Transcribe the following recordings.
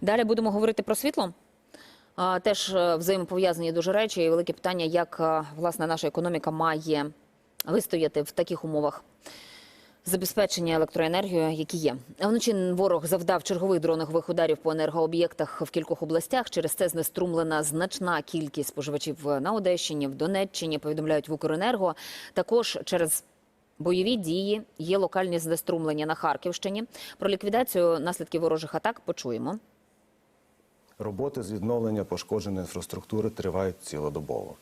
Далі будемо говорити про світло. Теж е, взаємопов'язані дуже речі. І велике питання, як е, власне наша економіка має вистояти в таких умовах забезпечення електроенергією, які є. Вночі ворог завдав чергових дронових ударів по енергооб'єктах в кількох областях. Через це знеструмлена значна кількість споживачів на Одещині, в Донеччині. Повідомляють в Укренерго. Також через бойові дії є локальні знеструмлення на Харківщині. Про ліквідацію наслідків ворожих атак почуємо. Роботи з відновлення пошкодженої інфраструктури тривають цілодобово.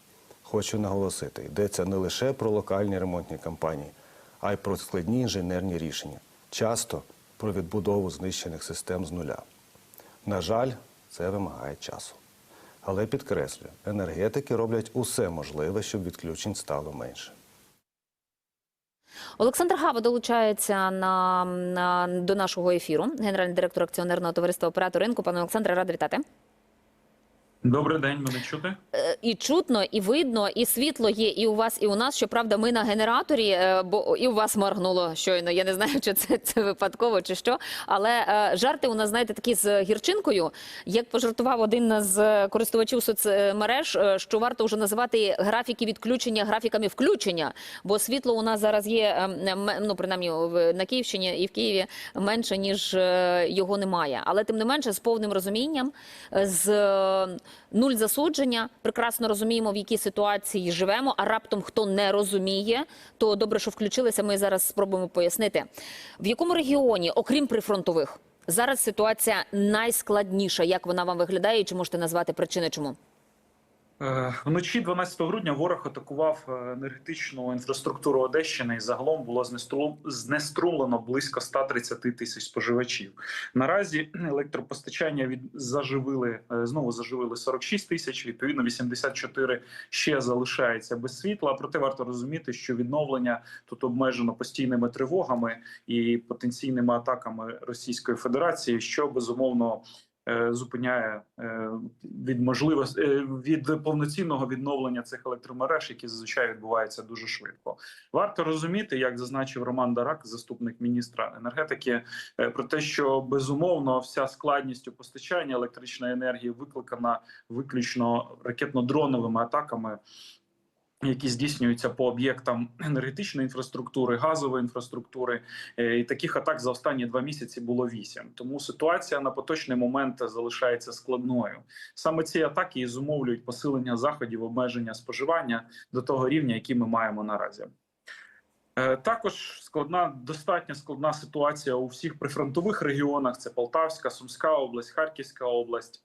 Хочу наголосити, йдеться не лише про локальні ремонтні кампанії, а й про складні інженерні рішення, часто про відбудову знищених систем з нуля. На жаль, це вимагає часу. Але підкреслюю, енергетики роблять усе можливе, щоб відключень стало менше. Олександр Гава долучається на, на до нашого ефіру. Генеральний директор акціонерного товариства оператор ринку. Пане Олександре, рад вітати. Добрий день, мене чути? Е, І чутно, і видно, і світло є і у вас, і у нас. Щоправда, ми на генераторі, е, бо і у вас моргнуло щойно. Я не знаю, чи це, це випадково чи що. Але е, жарти у нас, знаєте, такі з гірчинкою. Як пожартував один з користувачів соцмереж, що варто вже називати графіки відключення графіками включення, бо світло у нас зараз є е, ну принаймні на Київщині і в Києві менше ніж його немає. Але тим не менше, з повним розумінням, з нуль засудження, прекрасно розуміємо, в якій ситуації живемо. А раптом хто не розуміє, то добре, що включилися. Ми зараз спробуємо пояснити, в якому регіоні, окрім прифронтових, зараз ситуація найскладніша. Як вона вам виглядає? І чи можете назвати причини, чому? Е, Вночі 12 грудня ворог атакував е, енергетичну інфраструктуру Одещини і загалом було знестру- знеструмлено близько 130 тисяч споживачів. Наразі електропостачання від заживили е, знову заживили 46 тисяч. Відповідно, 84 ще залишається без світла. Проте варто розуміти, що відновлення тут обмежено постійними тривогами і потенційними атаками Російської Федерації, що безумовно зупиняє е, від можливості е, від повноцінного відновлення цих електромереж, які зазвичай відбуваються дуже швидко. Варто розуміти, як зазначив Роман Дарак, заступник міністра енергетики, е, про те, що безумовно вся складність у постачання електричної енергії викликана виключно ракетно-дроновими атаками. Які здійснюються по об'єктам енергетичної інфраструктури, газової інфраструктури, Е, і таких атак за останні два місяці було вісім. Тому ситуація на поточний момент залишається складною. Саме ці атаки і зумовлюють посилення заходів обмеження споживання до того рівня, який ми маємо наразі. Е, Також складна, достатньо складна ситуація у всіх прифронтових регіонах: це Полтавська, Сумська область, Харківська область.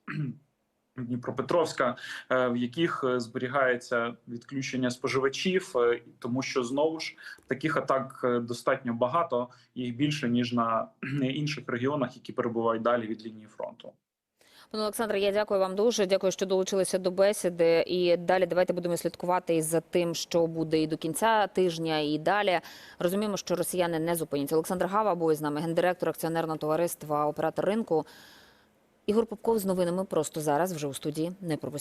Дніпропетровська, е, в яких е, зберігається відключення споживачів, е, тому що знову ж таких атак достатньо багато, їх більше ніж на інших регіонах, які перебувають далі від лінії фронту. Пане Олександре, я дякую вам дуже. Дякую, що долучилися до бесіди. І далі давайте будемо слідкувати і за тим, що буде і до кінця тижня, і далі. Розуміємо, що росіяни не зупиняться. Олександр Гава був із нами, гендиректор акціонерного товариства, оператор ринку. Ігор Попков з новинами просто зараз вже у студії. Не пропустіть.